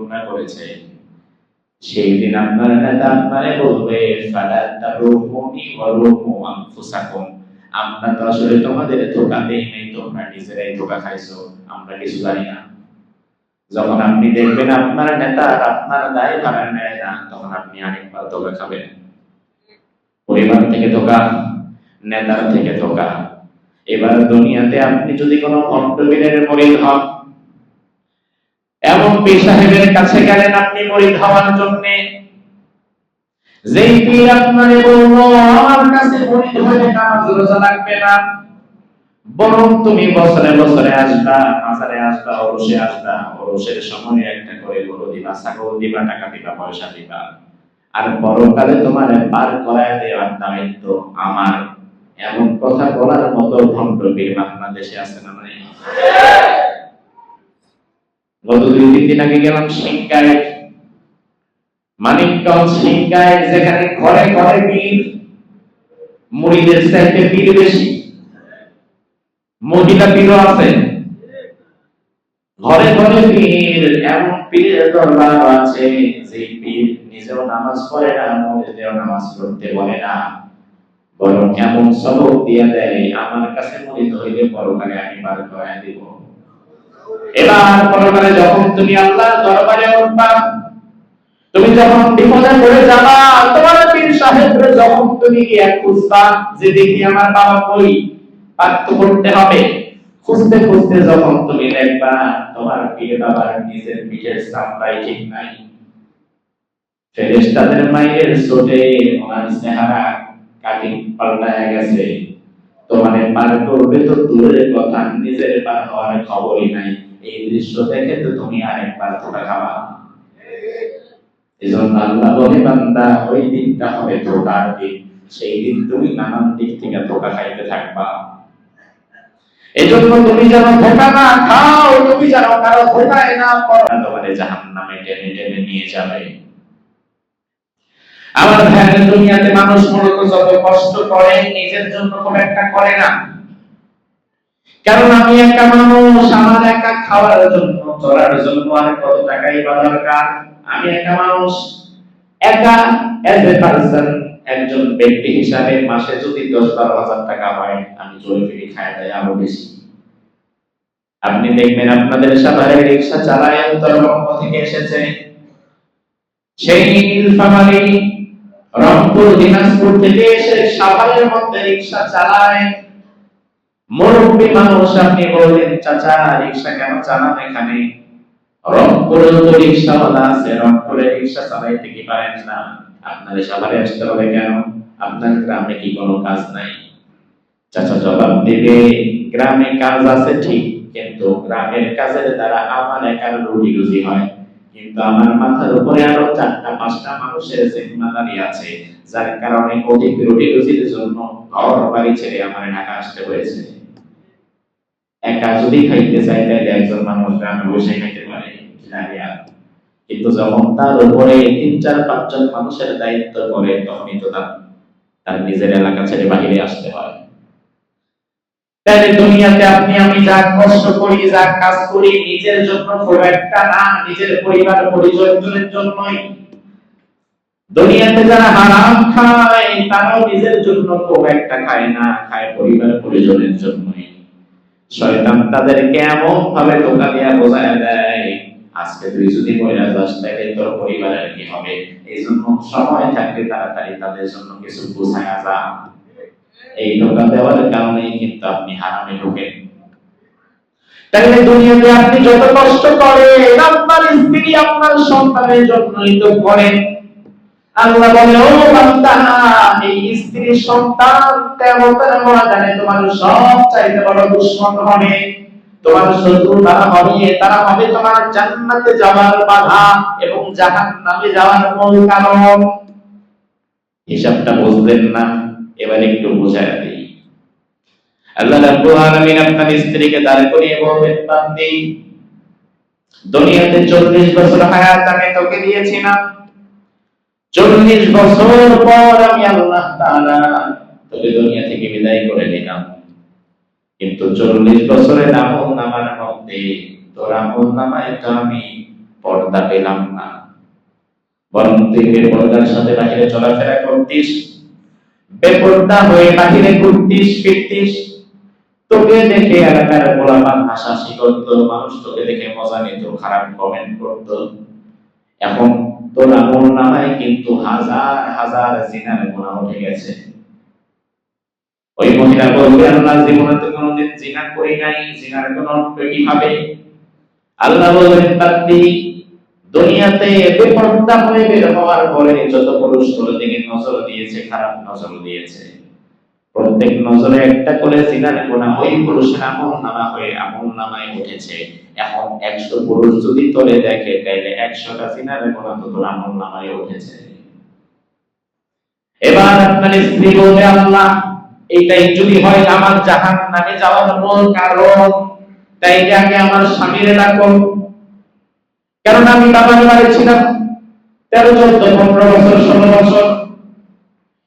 বর্ণনা করেছে সেই দিন আপনার নেতা আপনারে বলবে ফালা তারুমুনি ওয়া রুমু আনফুসাকুম আমরা তো আসলে তোমাদের ধোকা দেই নাই তোমরা নিজেরাই ধোকা খাইছো আমরা কিছু জানি না যখন আপনি দেখবেন আপনার নেতা আর আপনার দায় ভাড়া নেয় না তখন আপনি আরেকবার ধোকা খাবেন পরিবার থেকে ধোকা নেতার থেকে ধোকা এবার দুনিয়াতে আপনি যদি কোনো ভণ্ডবীরের মরিদ হন পীর সাহেবের কাছে গেলেন আপনি মরিদ হওয়ার জন্য। যেই পীর আপনারে বলব আমার কাছে মরিদ হয়ে নামাজ রোজা লাগবে না। বরং তুমি বছরে বছরে আসবা, মাজারে আসবা, ওরসে আসবা। ওরসের সময় একটা করে গরু দিবা, ছাগল দিবা, টাকা দিবা, পয়সা দিবা। আর পরকালে তোমার পার করায় দেওয়ার দায়িত্ব আমার। এমন কথা বলার মতো ভণ্ড বাংলাদেশে আছে না নাই? গত দুই তিন দিন আগে গেলাম সিংকায়। মানিকগঞ্জ সিংকায়, যেখানে ঘরে ঘরে বীর মুড়িদের চাইতে বীর বেশি। মহিলা পীরও আছে। ঘরে ঘরে পীর এমন পীরের দরবার আছে যে পীর নিজেও নামাজ পড়ে না মসজিদেও নামাজ পড়তে বলে না। বরং এমন সবক দিয়ে দেয়, আমার কাছে মরিত হইলে পরকালে আমি বার করে দিব। এবার পরকালে যখন তুমি আল্লাহর দরবারে উঠবা, তুমি যখন বিপদে পড়ে যাবা, তোমার পীর সাহেবরে যখন তুমি গিয়ে খুঁজবা যে দেখি আমার বাবা কই পাত্য করতে হবে। খুঁজতে খুঁজতে যখন তুমি দেখবা তোমার পীর বাবার নিজের পিঠের চামড়াই ঠিক নাই। ফেরেশতাদের মায়ের ছোটে ওনার চেহারা কাটিং পাল্টায় গেছে। তোমার পার করবে তো দূরের কথা, নিজের পার হওয়ার খবরই নাই। এই দৃশ্য দেখে তো তুমি আরেকবার ধোকা খাবা। এজন্য আল্লাহ বলে, বান্দা, ওই দিনটা হবে দিন। সেই দিন তুমি নানান দিক থেকে ধোকা খাইতে থাকবা। এজন্য তুমি যেন ধোকা না খাও, তুমি যেন কারও ধোকায় না পড়ো। তোমার জাহান নামে টেনে টেনে নিয়ে যাবে। আমার ভাইয়ের দুনিয়াতে মানুষ মূলত যত কষ্ট করে, নিজের জন্য খুব একটা করে না। কারণ আমি একা মানুষ, আমার একা খাওয়ার জন্য, চলার জন্য আর কত টাকাই বা দরকার? আমি একা মানুষ, একা এজ এ পারসন একজন ব্যক্তি হিসাবে মাসে যদি দশ বারো হাজার টাকা হয়, আমি চলে ফিরে খায় দেয় আরও বেশি। আপনি দেখবেন আপনাদের সাভারে রিক্সা চালায় উত্তরবঙ্গ থেকে এসেছে। সেই নীলফামারী রংপুর, দিনাজপুর থেকে এসে সাভারের মধ্যে রিক্সা চালায়। মুরব্বী মানুষ, আপনি বললেন, চাচা, রিক্সা কেন চালান এখানে? রংপুরে তো রিক্সাওয়ালা আছে, রংপুরে রিক্সা চালাইতে কি পারেন না? আপনার সাভারে আসতে হবে কেন? আপনার গ্রামে কি কোনো কাজ নাই? চাচা, জবাব দিবে, গ্রামে কাজ আছে ঠিক, কিন্তু গ্রামের কাজের দ্বারা আমার একার রুটি রুজি হয়। কিন্তু আমার মাথার উপরে আরও চারটা, পাঁচটা মানুষের জিম্মাদারি আছে, যার কারণে অধিক রুটি রুজির জন্য ঘর বাড়ি ছেড়ে আমার ঢাকা আসতে হয়েছে। একা যদি খাইতে চাই তাহলে একজন মানুষ গ্রামে বসে খাইতে পারে কিন্তু যখন তার উপরে তিন, চার, পাঁচজন মানুষের দায়িত্ব পড়ে, তখনই তো তার নিজের এলাকা ছেড়ে বাহিরে আসতে হয়। তাহলে দুনিয়াতে আপনি, আমি যা কষ্ট করি, যা কাজ করি, নিজের জন্য খুব একটা না, নিজের পরিবার পরিজনদের জন্যই। দুনিয়াতে যারা হারাম খায়, তারাও নিজের জন্য খুব একটা খায় না, খায় পরিবার পরিজনের জন্যই। শয়তান তাদেরকে এমন ভাবে ধোকা দিয়া বোঝায় দেয়, আজকে তুই যদি মহিলা যাস তাহলে তোর পরিবারের কি হবে? এই জন্য সময় থাকলে তাড়াতাড়ি তাদের জন্য কিছু বোঝায় যা। এই ধোকা দেওয়ার কারণেই কিন্তু আপনি হারামে তাহলে দুনিয়াতে আপনি যত কষ্ট করেন, আপনার স্ত্রী আপনার সন্তানের করেন আল্লাহ বলে, ও বান্দা, এই সন্তান তোমার সব চাইতে বড় দুশ্মন হবে। তোমার শত্রু তারা হবে তারা হবে তোমার জান্নাতে যাওয়ার বাধা এবং জাহান্নামে যাওয়ার মূল কারণ। হিসাবটা বুঝলেন না? এবার একটু বুঝায় দিই। আল্লাহ রাব্বুল আলামিন আপনার স্ত্রীকে দুনিয়াতে 40 বছর হায়াত আমি তোকে দিয়েছি না। চল্লিশ বছর পর আমি আল্লাহ তাআলা তোকে দুনিয়া থেকে বিদায় করে কিন্তু চল্লিশ বছরের আমল নামার মধ্যে তোর আমল নামায় তো আমি পর্দা পেলাম না। বরং তুই বেপর্দার সাথে বাহিরে চলাফেরা করতিস বেপর্দা হয়ে বাহিরে ঘুরতিস, ফিরতিস। তোকে দেখে এলাকার গোলাপান হাসাহাসি করতো মানুষ তোকে দেখে মজা নিত, খারাপ কমেন্ট করতো। এখন তোর আমল নামায় কিন্তু হাজার হাজার জিনার গুণা উঠে গেছে। ওই মহিলা বলবে, আল্লাহ জীবনে তো কোনোদিন জিনা করি নাই, জিনার কোন কীভাবে? আল্লাহ বলবেন বান্দি দুনিয়াতে বেপর্দা হয়ে বের হওয়ার পরে যত পুরুষ তোর দিকে নজর দিয়েছে, খারাপ নজর দিয়েছে, প্রত্যেক নজরে একটা করে জিনার গুণা ওই পুরুষের আমল নামা হয়ে আমল নামায় উঠেছে। এখন একশো পুরুষ যদি তোলে দেখে, তাইলে একশোটা জিনার গুণা তো তোর আমল নামায় উঠেছে। এবার আপনার স্ত্রী বলবে, আল্লাহ এইটাই যদি হয় আমার জাহান নামে যাওয়ার মূল কারণ তাই আগে আমার স্বামীর ডাকো। কারণ আমি বাবার বাড়ি ছিলাম। তেরো চোদ্দ, পনেরো বছর, ষোলো বছর।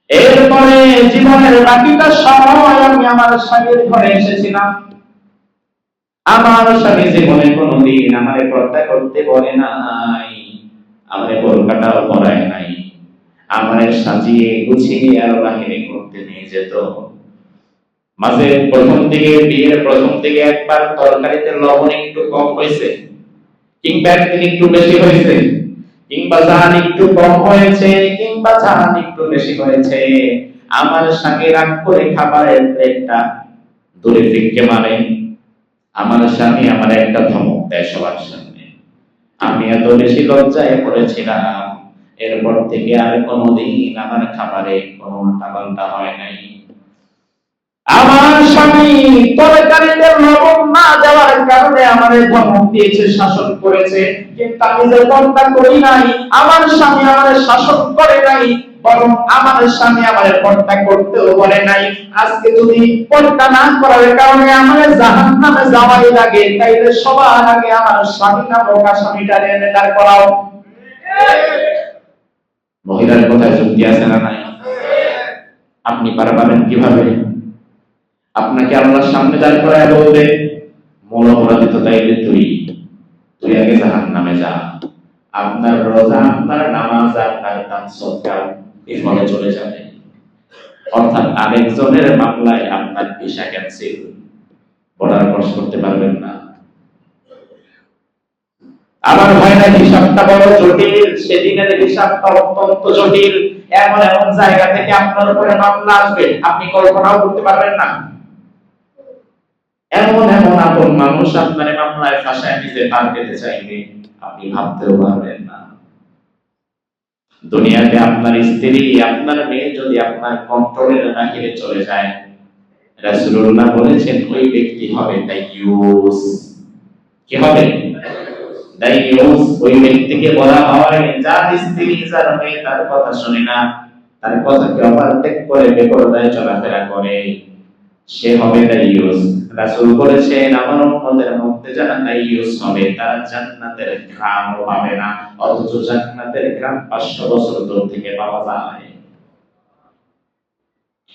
এরপরে জীবনের বাকিটা সময় আমি আমার স্বামীর ঘরে এসেছিলাম। আমার স্বামী জীবনে কোনোদিন আমার পর্দা করতে বলে নাই, আমার কলকাতাও পড়ায় নাই। আমার সাজিয়ে গুছিয়ে আরও বাহিরে করতে নিয়ে যেত। মাঝে প্রথম দিকে, বিয়ের প্রথম দিকে একবার তরকারিতে লবণ একটু কম হয়েছে। কিংবা একদিন একটু বেশি হয়েছে কিংবা জান একটু কম হয়েছে কিংবা জান একটু বেশি হয়েছে। আমার সঙ্গে রাগ করে খাবারের প্লেটটা দূরে ফিরকে মারে। আমার স্বামী আমার একটা ধমক দেয় সবার সামনে। আমি এত বেশি লজ্জায় পড়েছিলাম। এরপর থেকে আর কোনোদিন আমার খাবারে কোনো উল্টাপাল্টা হয় নাই। আমার স্বামী তরকারিতে লবণ না দেওয়ার কারণে আমাদের ধমক দিয়েছে, শাসন করেছে। কিন্তু আমি যে পর্দা করি নাই, আমার স্বামী আমাদের শাসন করে নাই, বরং আমার স্বামী আমাদের পর্দা করতেও বলে নাই। আজকে যদি পর্দা না করার কারণে আমাদের জাহান নামে যাওয়াই লাগে, তাইলে সবার আগে আমার স্বামী নামক এনে দাঁড় করাও। মহিলার কথায় না নাই? আপনি পারবেন কীভাবে? আপনাকে আল্লাহর সামনে দাঁড় করায় বলবে মূল তাইলে তুই তুই আগে জাহান নামে যা। আপনার রোজা, আপনার নামাজ, আপনার দান সৎকার বিফলে চলে যাবে। অর্থাৎ আরেকজনের মামলায় আপনার ভিসা ক্যান্সেল বর্ডার ক্রস করতে পারবেন না। আমার হয় না হিসাবটা বড় জটিল, সেদিনের হিসাবটা অত্যন্ত জটিল। এমন এমন জায়গা থেকে আপনার উপরে মামলা আসবে, আপনি কল্পনাও করতে পারবেন না। এমন এমন আপন মানুষ আপনার মামলায় ফাঁসায় নিতে পার পেতে চাইবে আপনি ভাবতেও পারবেন না। দুনিয়াতে আপনার স্ত্রী, আপনার মেয়ে যদি আপনার কন্ট্রোলের বাহিরে চলে যায়, রাসূলুল্লাহ বলেছেন, ওই ব্যক্তি হবে দাইয়ুস কি হবে? দাইয়ুস ওই ব্যক্তিকে বলা হয়, যার স্ত্রী, যার মেয়ে, তার কথা শুনে না। তার কথাকে অবাধ্য করে বেপরদায় চলাফেরা করে। সে হবে দাইয়ুস রাসূল বলেছেন আমার উম্মতের মধ্যে যারা দাইয়ুস হবে, তারা জান্নাতের ঘ্রাণও পাবে না, অথচ জান্নাতের ঘ্রাণ 500 বছর দূর থেকে পাওয়া যায়।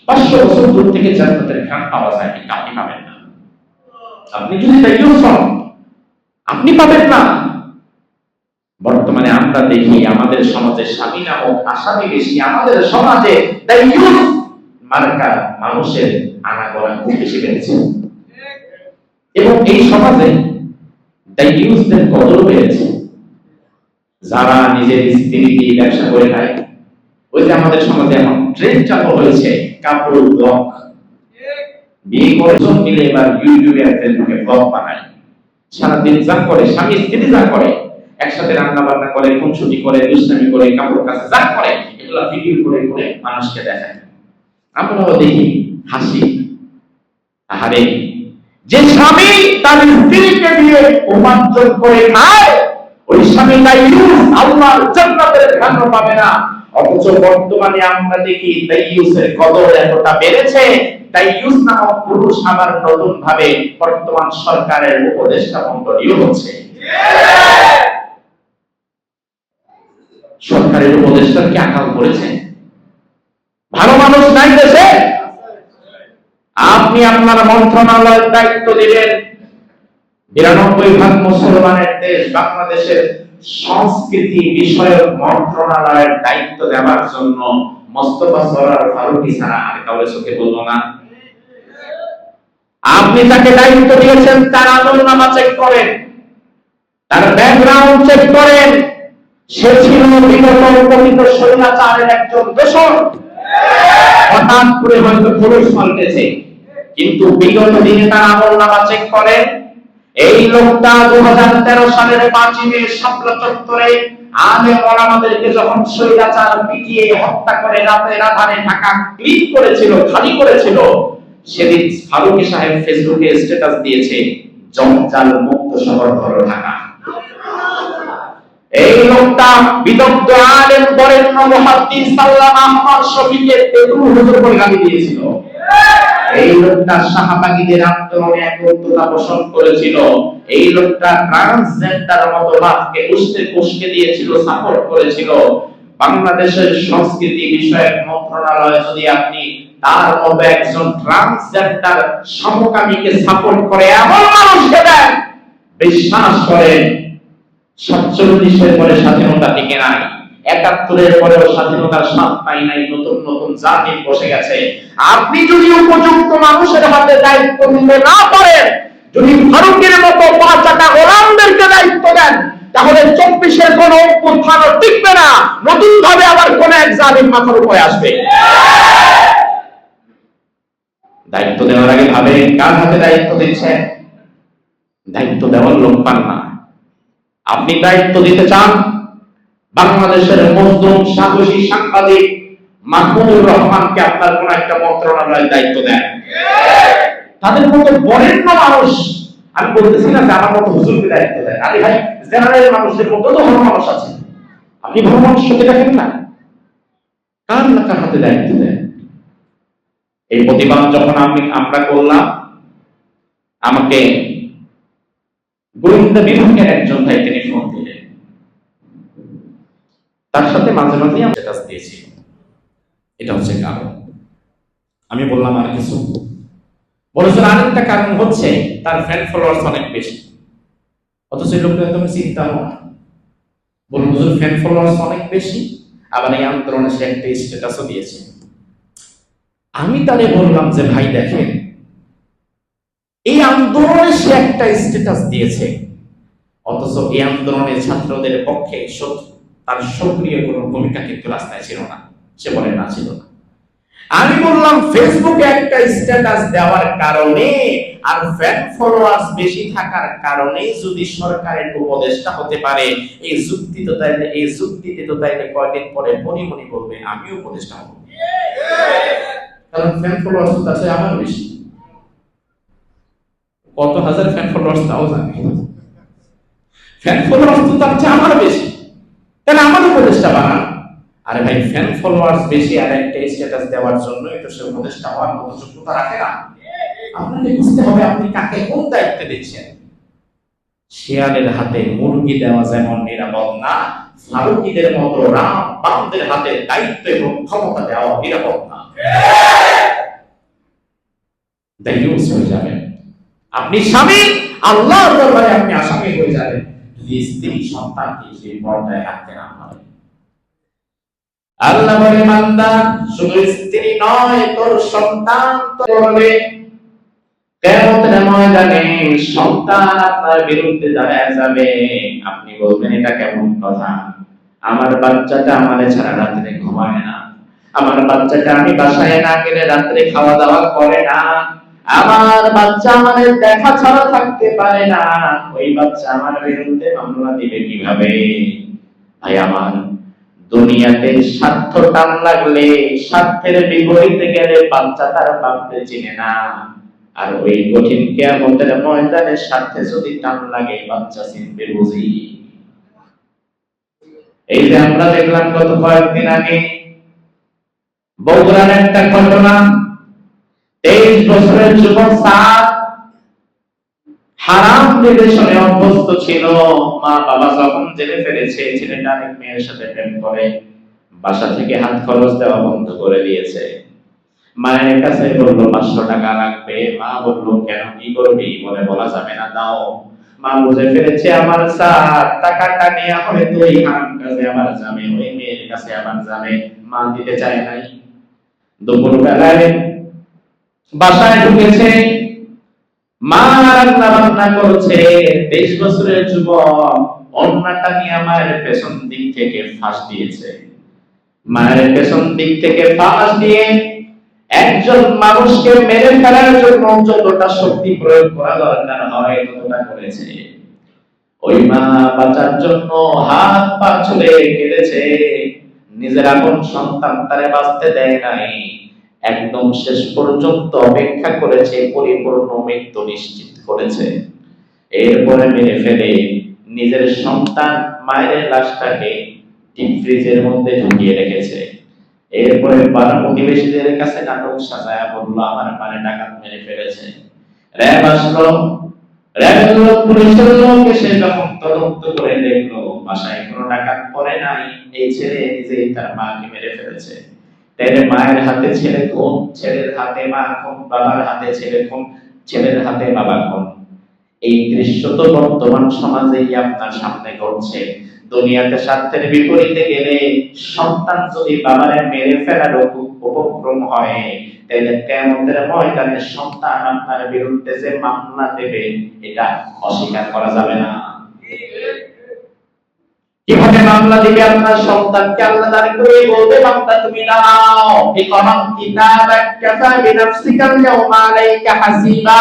500 বছর দূর থেকে জান্নাতের ঘ্রাণ পাওয়া যায়, কিন্তু আপনি পাবেন না। আপনি যদি দাইয়ুস হন, আপনি পাবেন না। বর্তমানে আমরা দেখি, আমাদের সমাজে স্বামী নামক আসামি বেশি, আমাদের সমাজে দাইয়ুস মার্কা মানুষের আনাগোনা খুব বেশি বেড়েছে এবং এই সমাজে কদর বেড়েছে। যারা নিজের স্ত্রী দিয়ে ব্যবসা করে খায়, ওই যে আমাদের সমাজে এখন ট্রেন্ড চালু হয়েছে, কাপড় ব্লগ বিয়ে মিলে এবার ইউটিউবে ব্লগ বানায়। সারাদিন যা করে, স্বামী, স্ত্রী যা করে, একসাথে রান্না বান্না করে, খুনসুটি করে, দুষ্টামি করে, কাপড় কাছে যা করে, এগুলো ভিডিও করে করে মানুষকে দেখায়। আমরাও দেখি, হাসি। আহারে যে স্বামী তার স্ত্রীকে দিয়ে উপার্জন করে খায়, ওই স্বামী তাই আল্লাহর জান্নাতের ঘ্রাণ পাবে না। অথচ বর্তমানে আমরা দেখি কদর এতটা বেড়েছে নামক পুরুষ আবার নতুন ভাবে বর্তমান সরকারের উপদেষ্টা মন্ডলীয় হচ্ছে। সরকারের উপদেষ্টার কি আকাল করেছে ভালো মানুষ নাই দেশে আপনি আপনার মন্ত্রণালয়ের দায়িত্ব দিলেন। বিরানব্বই ভাগ মুসলমানের দেশ বাংলাদেশের সংস্কৃতি বিষয়ক মন্ত্রণালয়ের দায়িত্ব দেওয়ার জন্য মোস্তফা সরার ফারুকি ছাড়া আর চোখে বলব না। আপনি তাকে দায়িত্ব দিয়েছেন, তার আমল চেক করেন, তার ব্যাকগ্রাউন্ড চেক করেন। সে ছিল বিগত একজন দোষর। হঠাৎ করে হয়তো পুরুষ পাল্টেছে কিন্তু বিগত দিনে তার আমল নামা চেক এই লোকটা দু হাজার তেরো সালের পাঁচই মে চত্বরে আলে আমাদেরকে যখন পিটিয়ে হত্যা করে রাতে রাধারে ঢাকা ক্লিন করেছিল, খালি করেছিল, সেদিন ফারুকি সাহেব ফেসবুকে স্ট্যাটাস দিয়েছে মুক্ত শহর ঢাকা। এই লোকটা বিদগ্ধ আলেম বরেণ্য মুহাদ্দিস সাল্লাম আহমদ শফিকে তেতুল হুজুর গালি দিয়েছিল। এই লোকটা শাহবাগীদের আন্দোলনে একত্রতা পোষণ করেছিল। এই লোকটা ট্রান্সজেন্ডার মতবাদকে উস্কে পুষ্কে দিয়েছিল সাপোর্ট করেছিল। বাংলাদেশের সংস্কৃতি বিষয়ক মন্ত্রণালয় যদি আপনি তার মতো একজন ট্রান্সজেন্ডার সমকামীকে সাপোর্ট করে এমন মানুষকে দেন, বিশ্বাস করেন সাতচল্লিশের পরে স্বাধীনতা টিকে নাই। একাত্তরের পরেও স্বাধীনতার স্বাদ পাই নাই, নতুন নতুন জাতি বসে গেছে। আপনি যদি উপযুক্ত মানুষের হাতে দায়িত্ব দিতে না পারেন, যদি মতো দায়িত্ব দেন, তাহলে চব্বিশের কোন উত্থান টিকবে না। নতুন ভাবে আবার কোন এক জালিম মাথার উপরে আসবে। দায়িত্ব দেওয়ার আগে ভাবে কার হাতে দায়িত্ব দিচ্ছেন? দায়িত্ব দেওয়ার লোক পান না। আপনি দায়িত্ব দিতে চান? বাংলাদেশের মজদুম সাহসী সাংবাদিক মাহমুদুর রহমানকে আপনার কোন একটা মন্ত্রণালয়ের দায়িত্ব দেন। তাদের মতো বরেণ্য মানুষ, আমি বলতেছি না যে আমার মতো হুজুরকে দায়িত্ব দেয় আরে ভাই, জেনারেল মানুষদের মতো তো ভালো মানুষ আছে আপনি ভালো মানুষকে দেখেন না? কার না কার হাতে দায়িত্ব দেন? এই প্রতিবাদ যখন আমি আমরা করলাম, আমাকে গোয়েন্দা বিভাগের একজন তিনি ফোন দিলেন তার সাথে মাঝে মাঝে আমি স্ট্যাটাস দিয়েছি। এটা হচ্ছে কারণ। আমি বললাম আর কিছু। বলেছেন আরেকটা কারণ হচ্ছে তার ফ্যান ফলোয়ার্স অনেক বেশি। অথচ এই লোকটা তুমি চিন্তা না। বলুন হুজুর ফ্যান ফলোয়ার্স অনেক বেশি, আবার এই আন্দোলনে সে একটা স্ট্যাটাসও দিয়েছে। আমি তারে বললাম যে, ভাই, দেখেন, এই আন্দোলনে সে একটা স্ট্যাটাস দিয়েছে। অথচ এই আন্দোলনে ছাত্রদের পক্ষে সত- তার সক্রিয় কোনো ভূমিকা কিন্তু রাস্তায় ছিল না। সে বলে, না, ছিল না। আমি বললাম ফেসবুকে একটা স্ট্যাটাস দেওয়ার কারণে আর ফ্যান ফলোয়ার্স বেশি থাকার কারণে যদি সরকারের উপদেষ্টা হতে পারে, এই যুক্তি তো তাইলে, এই যুক্তিতে তো তাইলে কয়েকদিন পরে মনি মনি বলবে, আমিও উপদেষ্টা হব। কারণ ফ্যান ফলোয়ার্স তো তার আমার বেশি। কত হাজার ফ্যান ফলোয়ার্স তাও জানি। ফ্যান ফলোয়ার্স তো চেয়ে আমার বেশি। তাহলে আমার উপদেশটা বানান। আরে ভাই ফ্যান ফলোয়ার্স বেশি আর একটা স্ট্যাটাস দেওয়ার জন্য এটা সে উপদেশটা হওয়ার মতো যোগ্যতা রাখে না। আপনাকে বুঝতে হবে আপনি কাকে কোন দায়িত্বে দিচ্ছেন। শিয়ালের হাতে মুরগি দেওয়া যেমন নিরাপদ না, ফারুকিদের মতো রাম বামদের হাতে দায়িত্ব এবং ক্ষমতা দেওয়া নিরাপদ না। দায়ুস হয়ে যাবেন আপনি স্বামী, আল্লাহর দরবারে আপনি আসামি হয়ে যাবেন। স্ত্রী সন্তানকে সেই পর্দায় রাখতে না আল্লাহ বলে, বান্দা, শুধু স্ত্রী নয়, তোর সন্তান আপনি বলবেন, এটা কেমন কথা? আমার বাচ্চাটা আমার ছাড়া রাত্রে ঘুমায় না। আমার বাচ্চাটা আমি বাসায় না গেলে রাত্রে খাওয়া দাওয়া করে না। আমার বাচ্চা আমাদের দেখা ছাড়া থাকতে পারে না। ওই বাচ্চা আমার বিরুদ্ধে মামলা দিবে কীভাবে? ভাই আমার দুনিয়াতে স্বার্থ টান লাগলে, স্বার্থের বিপরীতে গেলে বাচ্চা তার বাপকে চিনে না। আর ওই কঠিন কেয়ামতের ময়দানে স্বার্থে যদি টান লাগে, বাচ্চা চিনবে বুঝি। এই যে আমরা দেখলাম গত কয়েকদিন আগে বগুড়ার একটা ঘটনা তেইশ বছরের যুবক সাত হারাম নির্দেশনে অভ্যস্ত ছিল। মা বাবা যখন জেনে ফেলেছে, ছেলেটা অনেক মেয়ের সাথে প্রেম করে। বাসা থেকে হাত খরচ দেওয়া বন্ধ করে দিয়েছে। মায়ের কাছে বলল, পাঁচশো টাকা লাগবে। মা বলল, কেন? কি করবি? বলে, বলা যাবে না, দাও। মা বুঝে ফেলেছে, আমার স্যার, টাকাটা নিয়ে হয়তো এই হারাম কাজে আমার যাবে, ওই মেয়ের কাছে আমার যাবে। মা দিতে চায় নাই। দুপুর বেলায় বাসায় ঢুকেছে। মা রান্না বান্না করছে। তেইশ বছরের যুবক অন্যটা নিয়ে মায়ের পেছন দিক থেকে ফাঁস দিয়েছে। মায়ের পেছন দিক থেকে ফাঁস দিয়ে একজন মানুষকে মেরে ফেলার জন্য যতটা শক্তি প্রয়োগ করা দরকার হয়, ততটা করেছে। ওই মা বাঁচার জন্য হাত পা ছুলে কেঁদেছে। নিজের আপন সন্তান তারে বাঁচতে দেয় নাই। একদম শেষ পর্যন্ত অপেক্ষা করেছে, পরিপূর্ণ মৃত্যু নিশ্চিত করেছে। এরপরে মেরে ফেলে নিজের সন্তান মায়ের লাশটাকে ডিপ ফ্রিজের মধ্যে ঢুকিয়ে রেখেছে। এরপরে পাড়া প্রতিবেশীদের কাছে নাটক সাজায়া বলল আমার মানে ডাকাত মেরে ফেলেছে। র্যাব আসলো। এই ছেলে নিজেই তার মাকে মেরে ফেলেছে। তাইলে মায়ের হাতে ছেলে খুন ছেলের হাতে মা খুন বাবার হাতে ছেলে খুন ছেলের হাতে বাবা খুন এই দৃশ্য তো বর্তমান সমাজেই আপনার সামনে ঘটছে। দুনিয়াতে স্বার্থের বিপরীতে গেলে সন্তান যদি বাবারে মেরে ফেলার উপক্রম হয়, তাহলে কেমতের ময়দানে সন্তান আপনার বিরুদ্ধে যে মামলা দেবে, এটা অস্বীকার করা যাবে না। কীভাবে মামলা দিবে আপনার সন্তানকে? আল্লাহ দাঁড়ি করে বলবে বান্দা তুমি দাঁড়াও ইকরাম কিতাবাক কাফা বিনাফসিকা ইয়াউমা আলাইকা হাসিবা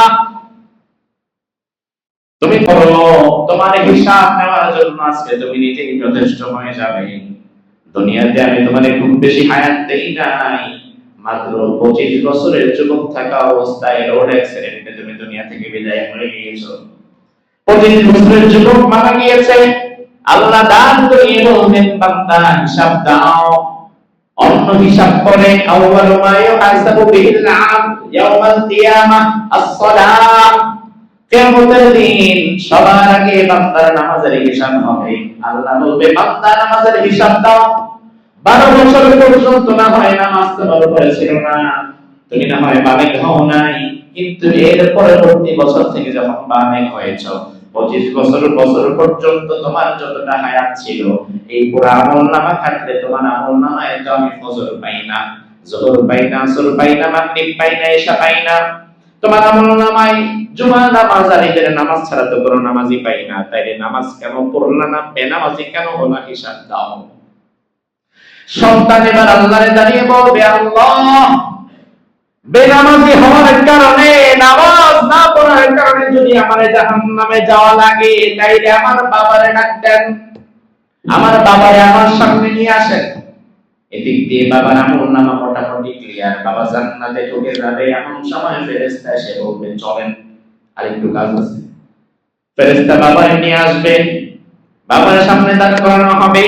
তুমি পড়ো তোমার হিসাব নেওয়ার জন্য আজকে তুমি নিজেই যথেষ্ট হয়ে যাবে দুনিয়াতে আমি তোমার খুব বেশি হায়াত দেই নাই মাত্র পঁচিশ বছরের যুবক থাকা অবস্থায় রোড অ্যাক্সিডেন্টে তুমি দুনিয়া থেকে বিদায় হয়ে গিয়েছো পঁচিশ বছরের যুবক মারা গিয়েছে আল্লাহ দান করিয়ে বলবেন বান্দা হিসাব দাও। অন্য হিসাব করে আউয়ালু ইয়াউমাল কিয়ামতের দিন সবার আগে বান্দার নামাজের হিসাব হবে। আল্লাহ বলবে বান্দা নামাজের হিসাব দাও। বারো বছর পর্যন্ত না হয় নামাজ তোমার উপরে ছিল না। তুমি না হয় বামেক নাই। কিন্তু এর পরবর্তী বছর থেকে যখন বামেক হয়েছ, পঁচিশ বছর বছর পর্যন্ত তোমার যতটা হায়াত ছিল এই পুরো নামা খাটলে তোমার আমল নামায় তো আমি ফজর পাই না। জোহর পাই না, আসর পাই না, মাগরিব পাই না, এশা পাই না। তোমার আমল নামায় জুমা নামাজ আর ঈদের নামাজ ছাড়া তো কোনো নামাজই পাই না। তাইলে নামাজ কেন পড়লা না? বেনামাজি কেন হলা হিসাব দাও। সন্তান এবার আল্লাহরে দাঁড়িয়ে বলবে, আল্লাহ, বেনামাজি হওয়ার কারণে, নামাজ না পড়ার কারণে যদি আমার জাহান্নামে যাওয়া লাগে, তাইলে আমার বাবারে ডাক দেন। আমার বাবারে আমার সামনে নিয়ে আসেন। এদিক দিয়ে বাবার আমল নামা মোটামুটি ক্লিয়ার বাবা জান্নাতে ঢুকে যাবে, এমন সময় ফেরেশতা এসে বলবে, চলেন আর একটু কাজ আছে। ফেরেশতা বাবারে নিয়ে আসবে। বাবার সামনে দাঁড় করানো হবে।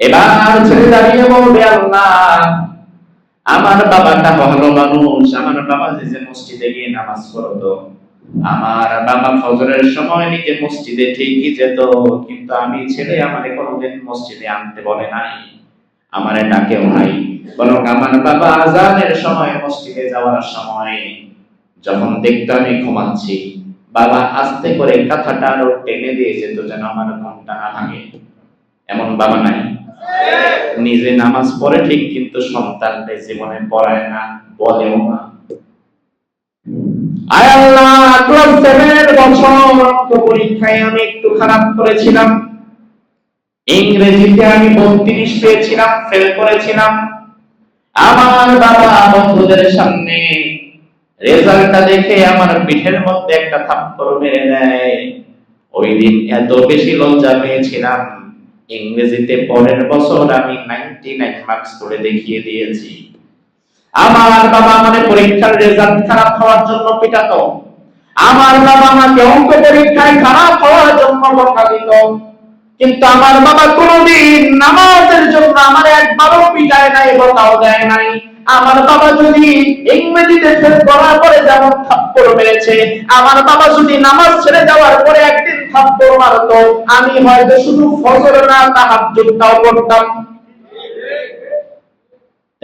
এবার ছেলে দাঁড়িয়ে বলবে, আল্লাহ, আমার বাবাটা ভালো মানুষ। আমার বাবা যে মসজিদে গিয়ে নামাজ পড়তো আমার বাবা ফজরের সময় নিজে মসজিদে ঠিকই যেত, কিন্তু আমি ছেলে, আমারে কোনোদিন মসজিদে আনতে বলে নাই, আমারে ডাকেও নাই। বরং আমার বাবা আজানের সময় মসজিদে যাওয়ার সময় যখন দেখতো আমি ঘুমাচ্ছি, বাবা আস্তে করে কাঁথাটা আরও টেনে দিয়ে যেত যেন আমার ঘুমটা না ভাঙে। এমন বাবা নাই। নিজে নামাজ পড়ে ঠিক, কিন্তু সন্তানদের জীবনে পড়ায় না, বলেও না আয় আল্লাহ ক্লাস সেভেনের বছর অঙ্ক পরীক্ষায় আমি দেখে আমার পিঠের মধ্যে একটা থাপ্পড় মেরে দেয়। ওই দিন এত বেশি লজ্জা পেয়েছিলাম। ইংরেজিতে পরের বছর আমি নাইনটি নাইন মার্কস করে দেখিয়ে দিয়েছি। আমার বাবা মানে পরীক্ষার রেজাল্ট খারাপ হওয়ার জন্য পিটাতো। আমার বাবা আমাকে অঙ্ক পরীক্ষায় খারাপ হওয়ার জন্য বকা দিত। কিন্তু আমার বাবা কোনোদিন নামাজের জন্য আমার একবারও পিটায় নাই, বকাও দেয় নাই। আমার বাবা যদি ইংরেজিতে ফেল করার পরে যেমন থাপ্পড় মেরেছে, আমার বাবা যদি নামাজ ছেড়ে যাওয়ার পরে একদিন থাপ্পড় মারতো, আমি হয়তো শুধু ফজর না, তাহাজ্জুদটাও করতাম।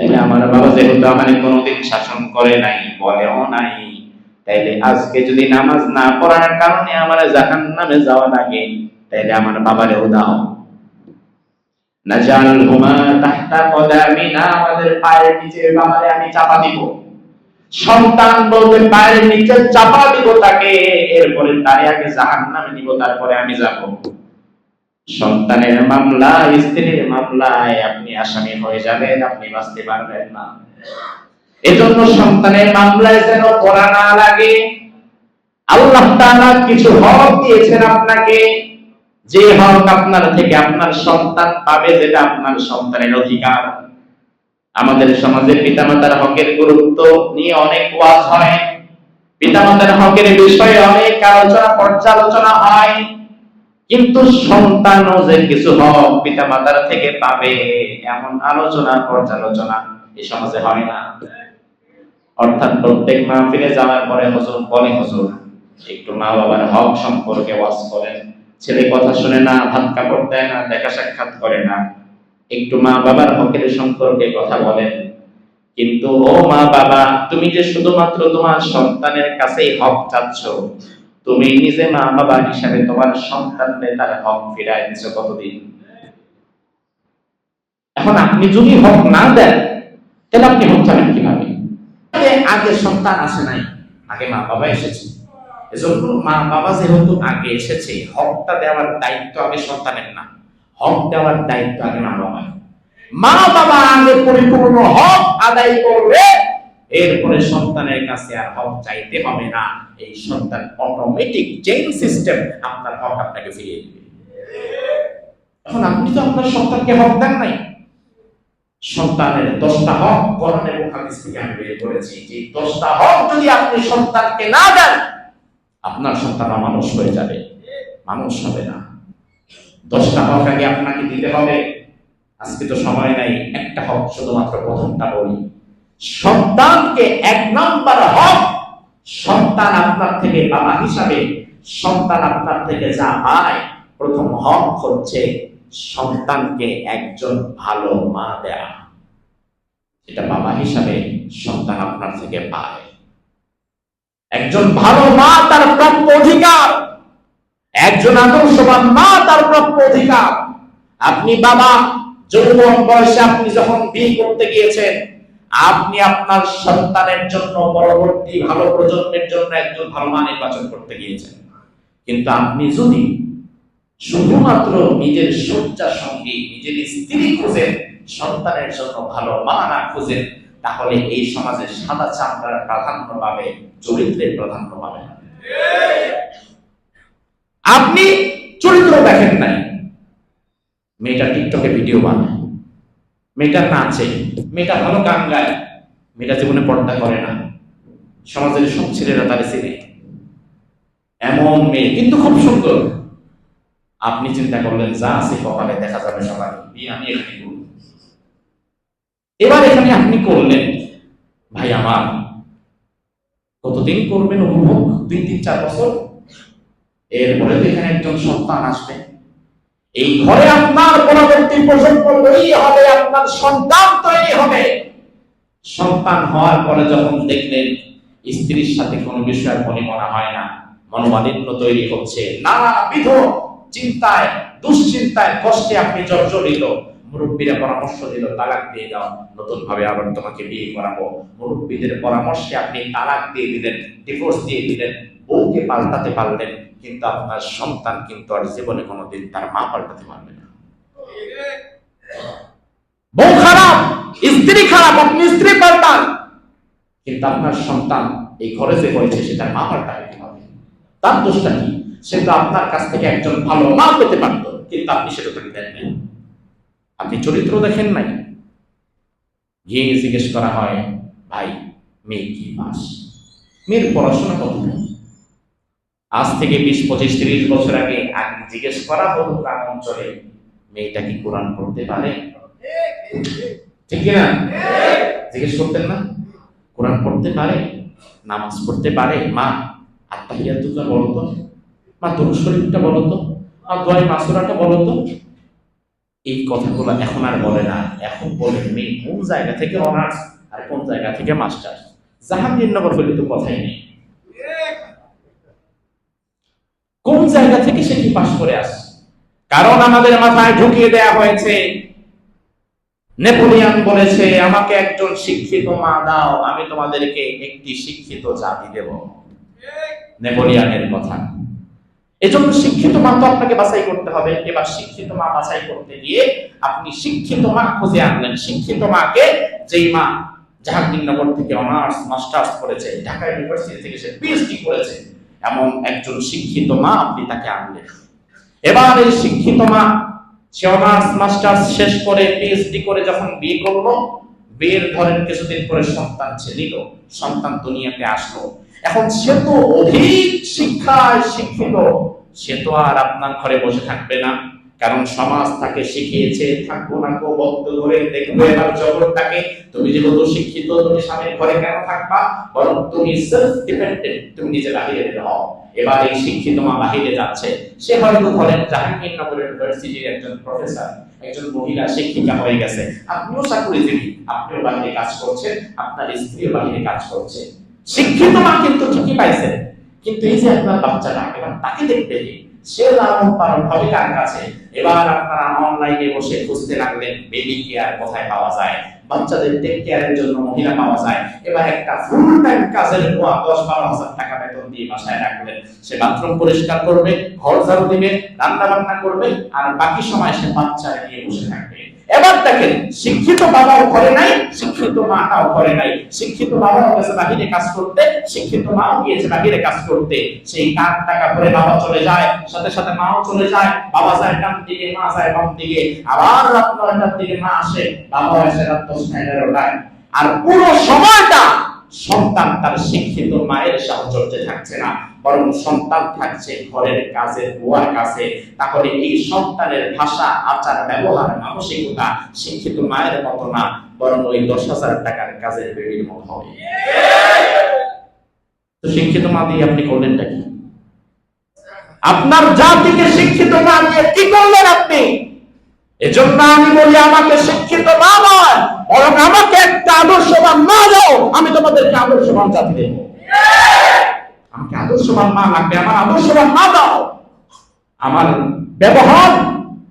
তাইলে আমার বাবা যেহেতু আমার কোনোদিন শাসন করে নাই, বলেও নাই, তাইলে আজকে যদি নামাজ না পড়ার কারণে আমার জাহান নামে যাওয়া লাগে, তাইলে আমার বাবারেও দাও। আমি চাপা দিব। সন্তান বলবে পায়ের নিচে চাপা দিব তাকে, এরপরে তারে আগে জাহান নামে নিব, তারপরে আমি যাব। সন্তানের মামলা, স্ত্রীর মামলায় আপনি আসামি হয়ে যাবেন, আপনি বাঁচতে পারবেন না। এজন্য সন্তানের মামলায় যেন পড়া না লাগে। আল্লাহ তাআলা কিছু হক দিয়েছেন আপনাকে। যে হক আপনার থেকে আপনার সন্তান পাবে, যেটা আপনার সন্তানের অধিকার। আমাদের সমাজে পিতামাতার হকের গুরুত্ব নিয়ে অনেক ওয়াজ হয়। পিতামাতার হকের বিষয়ে অনেক আলোচনা, পর্যালোচনা হয়। কিন্তু সন্তানও যে কিছু হক পিতামাতার থেকে পাবে, এমন আলোচনা, পর্যালোচনা এই সমাজে হয় না। অর্থাৎ প্রত্যেক মাহফিলে যাওয়ার পরে হুজুর বলে, হুজুর, একটু মা বাবার হক সম্পর্কে ওয়াজ করেন। ছেলে কথা শুনে না, ভাত কাপড় না, দেখা সাক্ষাৎ করে না। একটু মা বাবার হকের সম্পর্কে কথা বলেন। কিন্তু, ও মা বাবা তুমি যে শুধুমাত্র তোমার সন্তানের কাছেই হক চাচ্ছ তুমি নিজে মা বাবা হিসাবে তোমার সন্তানদের তার হক ফিরায় দিচ্ছ কতদিন? এখন আপনি যদি হক না দেন, তাহলে আপনি হক চাবেন কীভাবে? আগে সন্তান আসে নাই, আগে মা বাবা এসেছে। এজন্য মা বাবা যেহেতু আগে এসেছে, হকটা দেওয়ার দায়িত্ব আগে সন্তানের না। হক দেওয়ার দায়িত্ব আগে মা বাবা মা বাবা আগে পরিপূর্ণ হক আদায় করবে। এরপরে সন্তানের কাছে আর হক চাইতে হবে না। এই সন্তান অটোমেটিক চেইন সিস্টেম আপনার হক আপনাকে ফিরিয়ে দিবে। এখন আপনি তো আপনার সন্তানকে হক দেন নাই। সন্তানের দশটা হক কোরআন এবং হাদিস থেকে আমি বের করেছি। যে দশটা হক যদি আপনি সন্তানকে না দেন, আপনার সন্তান মানুষ হয়ে যাবে। মানুষ হবে না। দশটা হক আগে আপনাকে দিতে হবে। আজকে তো সময় নাই। একটা হক শুধুমাত্র প্রথমটা বলি। সন্তানকে এক নম্বর হক, সন্তান আপনার থেকে বাবা হিসাবে, সন্তান আপনার থেকে যা পায়, প্রথম হক হচ্ছে সন্তানকে একজন ভালো মা দেয়া। এটা বাবা হিসাবে সন্তান আপনার থেকে পায়। একজন ভালো মা তার প্রাপ্য অধিকার, একজন আদর্শবান মা তার প্রাপ্য অধিকার। আপনি বাবা, যৌবন বয়সে আপনি যখন বিয়ে করতে গিয়েছেন আপনি আপনার সন্তানের জন্য পরবর্তী ভালো প্রজন্মের জন্য একজন ভালো মা নির্বাচন করতে গিয়েছেন। কিন্তু আপনি যদি শুধুমাত্র নিজের শয্যা সঙ্গী, নিজের স্ত্রী খুঁজেন, সন্তানের জন্য ভালো মা না খুঁজেন, তাহলে এই সমাজে সাদা চামড়ার প্রাধান্য পাবে, চরিত্রের প্রাধান্য পাবে। আপনি চরিত্র দেখেন নাই। মেয়েটা টিকটকে ভিডিও বানায়। মেয়েটা নাচে মেয়েটা ভালো গান গায়, মেয়েটা জীবনে পর্দা করে না। সমাজের সব ছেলেরা তারে চেনে। এমন মেয়ে, কিন্তু খুব সুন্দর। আপনি চিন্তা করলেন, যা আছে কপালে দেখা যাবে সবাই বিয়ে আমি এখানে করব। এবার এখানে আপনি করলেন, ভাই আমার, কতদিন করবেন উপভোগ দুই, তিন, চার বছর? এরপরে তো এখানে একজন সন্তান আসবে। এই ঘরে আপনার পরবর্তী প্রজন্ম তৈরি হবে, আপনার সন্তান তৈরি হবে। সন্তান হওয়ার পরে যখন দেখলেন স্ত্রীর সাথে কোনো বিষয়ের মনে হয় না, মনোমালিন্য তৈরি হচ্ছে, নানাবিধ চিন্তায়, দুশ্চিন্তায় কষ্টে আপনি জর্জরিত। মুরব্বীরা পরামর্শ দিল, তালাক দিয়ে দাও নতুন ভাবে আবার তোমাকে বিয়ে করাবো। মুরব্বীদের পরামর্শে আপনি তালাক দিয়ে দিলেন ডিভোর্স দিয়ে দিলেন, বউকে পাল্টাতে পারলেন কিন্তু আপনার সন্তান কিন্তু আর জীবনে কোনোদিন তার মা পাল্টাতে পারবে না। বউ খারাপ, স্ত্রী খারাপ, আপনি স্ত্রী পাল্টান। কিন্তু আপনার সন্তান এই ঘরে যে হয়েছে সেটা মা পাল্টাবে কীভাবে তার দোষটা কি? সে তো আপনার কাছ থেকে একজন ভালো মা পেতে পারত, কিন্তু আপনি সেটা তাকে দেন নাই। আপনি চরিত্র দেখেন নাই? গিয়ে জিজ্ঞেস করা হয়, ভাই, মেয়ে কি মাস মেয়ের পড়াশোনা কত আজ থেকে বিশ, পঁচিশ, তিরিশ বছর আগে আগে জিজ্ঞেস করা হতো গ্রাম অঞ্চলে, মেয়েটা কি কোরআন পড়তে পারে? ঠিক না জিজ্ঞেস করতেন না? কোরআন পড়তে পারে? নামাজ পড়তে পারে? মা, আত্মাহিয়াতুল্লাহ বলো তো। মা, দরুদ শরীফটা বলো তো। মা, দোয়াই মাসুরাটা বলো তো। এই কথাগুলো এখন আর বলে না। এখন বলে মেয়ে কোন জায়গা থেকে অনার্স আর কোন জায়গা থেকে মাস্টার জাহাঙ্গীরনগর হলে তো কথাই নেই। জায়গা থেকে সে কি পাশ করে আসে কারণ আমাদের মাথায় ঢুকিয়ে দেয়া হয়েছে, নেপোলিয়ান বলেছে, আমাকে একজন শিক্ষিত মা দাও, আমি তোমাদেরকে একটি শিক্ষিত জাতি দেব। নেপোলিয়ানের কথা। এজন্য শিক্ষিত মা তো আপনাকে বাছাই করতে হবে। এবার শিক্ষিত মা বাছাই করতে গিয়ে আপনি শিক্ষিত মা খুঁজে আনলেন। শিক্ষিত মাকে যেই মা জাহাঙ্গীরনগর থেকে অনার্স, মাস্টার্স করেছে, ঢাকা ইউনিভার্সিটি থেকে সে পিএইচডি করেছে এমন একজন শিক্ষিত মা আপনি তাকে আনলেন। এবার এই শিক্ষিত মা, সে অনার্স, মাস্টার্স শেষ করে পিএইচডি করে যখন বিয়ে করল, বিয়ের ধরেন কিছুদিন পরে সন্তান সে নিল, সন্তান দুনিয়াতে আসলো। এখন সে তো অধিক শিক্ষায় শিক্ষিত, সে তো আর আপনার ঘরে বসে থাকবে না। কারণ সমাজ তাকে শিখিয়েছে, থাকব না কো বদ্ধ করে দেখবে এবার জগৎটাকে। তুমি যেহেতু শিক্ষিত, তুমি স্বামীর ঘরে কেন থাকবা? বরং তুমি সেলফ ডিপেন্ডেন্ট তুমি নিজে বাহিরে হও এবার এই শিক্ষিত মা বাহিরে যাচ্ছে। সে হয়তো ধরেন জাহাঙ্গীরনগর ইউনিভার্সিটির একজন প্রফেসর একজন মহিলা শিক্ষিকা হয়ে গেছে। আপনিও চাকরিজীবী, আপনিও বাহিরে কাজ করছেন, আপনার স্ত্রীও বাহিরে কাজ করছে। শিক্ষিত মা কিন্তু ঠিকই পাইছেন কিন্তু এই যে আপনার বাচ্চাটা, এবার তাকে দেখতে গিয়ে সে লালন পালন হবে কার কাছে? এবার আপনারা অনলাইনে বসে খুঁজতে লাগলেন বেবি কেয়ার কোথায় পাওয়া যায়? বাচ্চাদের টেক কেয়ারের জন্য মহিলা পাওয়া যায়। এবার একটা ফুল টাইম কাজের দশ বারো হাজার টাকা বেতন দিয়ে বাসায় সে বাথরুম পরিষ্কার করবে, ঘর ঝাড়ু দিবে রান্না বান্না করবে, আর বাকি সময় সে বাচ্চা নিয়ে বসে থাকবে। এবার দেখেন, শিক্ষিত বাবাও করে নাই, শিক্ষিত মাটাও করে নাই। শিক্ষিত বাবাও গেছে বাহিরে কাজ করতে, শিক্ষিত মাও গিয়েছে বাহিরে কাজ করতে। সেই কাক টাকা করে বাবা চলে যায়, সাথে সাথে মাও চলে যায়, বাবা যায় ডান দিকে, মা যায় বাম দিকে। আবার রাত নয়টার দিকে মা আসে বাবা আসে রাত দশটা এগারোটায়। আর পুরো সময়টা সন্তান তার শিক্ষিত মায়ের সাহচর্যে থাকছে না, বরং সন্তান থাকছে ঘরের কাজে, বুয়ার কাছে। তাহলে এই সন্তানের ভাষা, আচার, ব্যবহার, মানসিকতা শিক্ষিত মায়ের মতো না, বরং ওই দশ হাজার টাকার কাজের বেবির মতো হবে। তো শিক্ষিত মা দিয়ে আপনি করলেনটা কি? আপনার জাতিকে শিক্ষিত মা দিয়ে কি করলেন আপনি? এজন্য আমি বলি, আমাকে শিক্ষিত মা নয় বরং আমাকে একটা আদর্শবান মা দাও। আমি তোমাদেরকে আদর্শবান জাতি দেব। আমাকে আদর্শবান মা লাগবে, আমার আদর্শবান মা দাও। আমার ব্যবহার,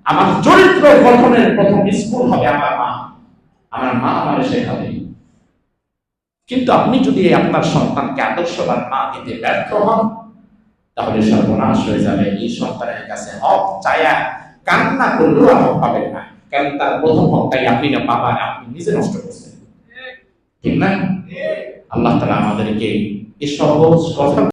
আমার চরিত্র গঠনের প্রথম স্কুল হবে আমার মা। আমার মা আমার শেখাবে। কিন্তু আপনি যদি আপনার সন্তানকে আদর্শবান মা দিতে ব্যর্থ হন, তাহলে সর্বনাশ হয়ে যাবে। এই সন্তানের কাছে হক চায়া কান্না করলেও আর পাবেন না। কারণ তার প্রথম হকটাই আপনি না না আপনি নিজে নষ্ট করছেন। ঠিক না? আল্লাহ তালা আমাদেরকে এই সহজ কথা